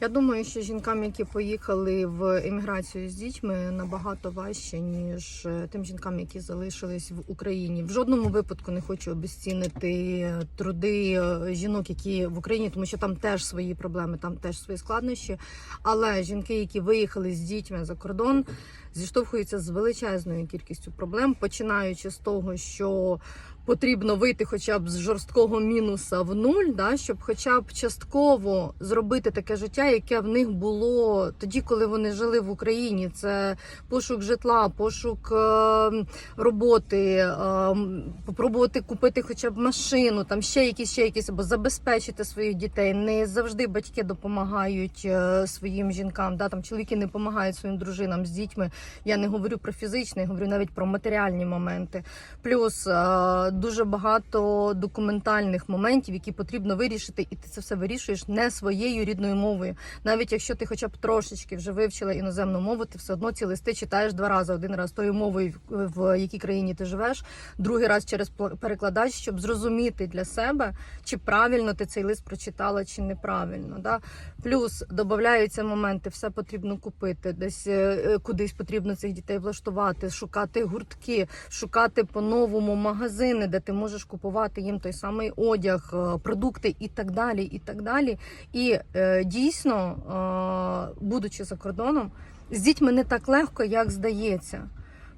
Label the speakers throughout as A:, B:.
A: Я думаю, що жінкам, які поїхали в еміграцію з дітьми, набагато важче, ніж е, тим жінкам, які залишились в Україні. В жодному випадку не хочу обесцінити труди е, жінок, які в Україні, тому що там теж свої проблеми, там теж свої складнощі. Але жінки, які виїхали з дітьми за кордон, зіштовхуються з величезною кількістю проблем, починаючи з того, що потрібно вийти хоча б з жорсткого мінуса в нуль, да, щоб хоча б частково зробити таке життя, яке в них було тоді, коли вони жили в Україні. Це пошук житла, пошук е, роботи, е, попробувати купити хоча б машину, там ще якісь, ще якісь, або забезпечити своїх дітей. Не завжди батьки допомагають е, своїм жінкам. Да, там чоловіки не допомагають своїм дружинам з дітьми. Я не говорю про фізичне, я говорю навіть про матеріальні моменти. Плюс е, дуже багато документальних моментів, які потрібно вирішити, і ти це все вирішуєш не своєю рідною мовою. Навіть якщо ти хоча б трошечки вже вивчила іноземну мову, ти все одно ці листи читаєш два рази: один раз тою мовою, в якій країні ти живеш, другий раз через перекладач, щоб зрозуміти для себе, чи правильно ти цей лист прочитала, чи неправильно. Да? Плюс додаються моменти, все потрібно купити, десь е, е, кудись потрібно цих дітей влаштувати, шукати гуртки, шукати по-новому магазини, де ти можеш купувати їм той самий одяг, е, продукти і так далі. І так далі. І е, дійсно, е, будучи за кордоном, з дітьми не так легко, як здається.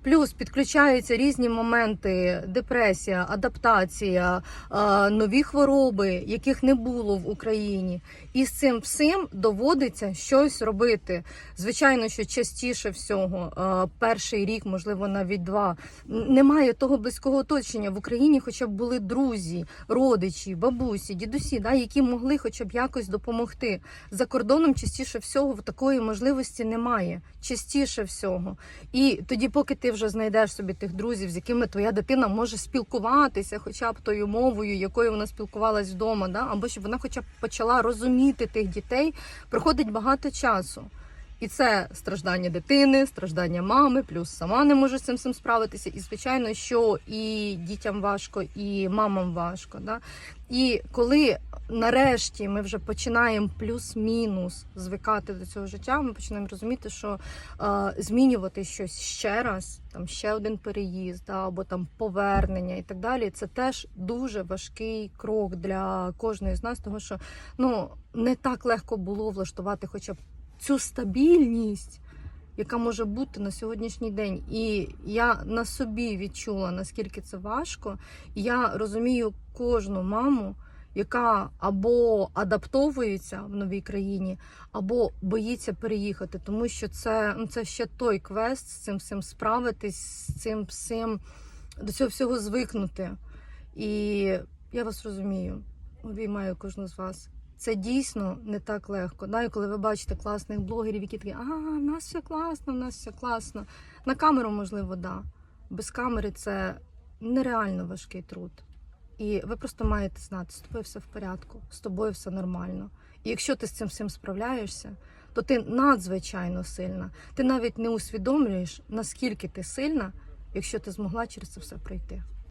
A: Плюс підключаються різні моменти: депресія, адаптація, е, нові хвороби, яких не було в Україні. І з цим всім доводиться щось робити. Звичайно, що частіше всього, е, перший рік, можливо, навіть два, немає того близького оточення в Україні, хоча б були друзі, родичі, бабусі, дідусі, да, які могли хоча б якось допомогти. За кордоном частіше всього такої можливості немає. Частіше всього. І тоді, поки ти вже знайдеш собі тих друзів, з якими твоя дитина може спілкуватися, хоча б тою мовою, якою вона спілкувалась вдома, да? або щоб вона хоча б почала розуміти тих дітей, проходить багато часу. І це страждання дитини, страждання мами, плюс сама не може з цим всім справитися. І звичайно, що і дітям важко, і мамам важко. Да? І коли нарешті ми вже починаємо плюс-мінус звикати до цього життя, ми починаємо розуміти, що е, змінювати щось ще раз, там ще один переїзд, да, або там повернення і так далі. Це теж дуже важкий крок для кожної з нас, тому що ну не так легко було влаштувати, хоча б цю стабільність. Яка може бути на сьогоднішній день, і я на собі відчула наскільки це важко, і я розумію кожну маму, яка або адаптовується в новій країні, або боїться переїхати, тому що це, ну, це ще той квест з цим всім справитись, з цим всім до цього всього звикнути. І я вас розумію, обіймаю кожну з вас. Це дійсно не так легко. І коли ви бачите класних блогерів, які такі, а, в нас все класно, в нас все класно. На камеру, можливо, да. Без камери це нереально важкий труд. І ви просто маєте знати, з тобою все в порядку, з тобою все нормально. І якщо ти з цим всім справляєшся, то ти надзвичайно сильна. Ти навіть не усвідомлюєш, наскільки ти сильна, якщо ти змогла через це все пройти.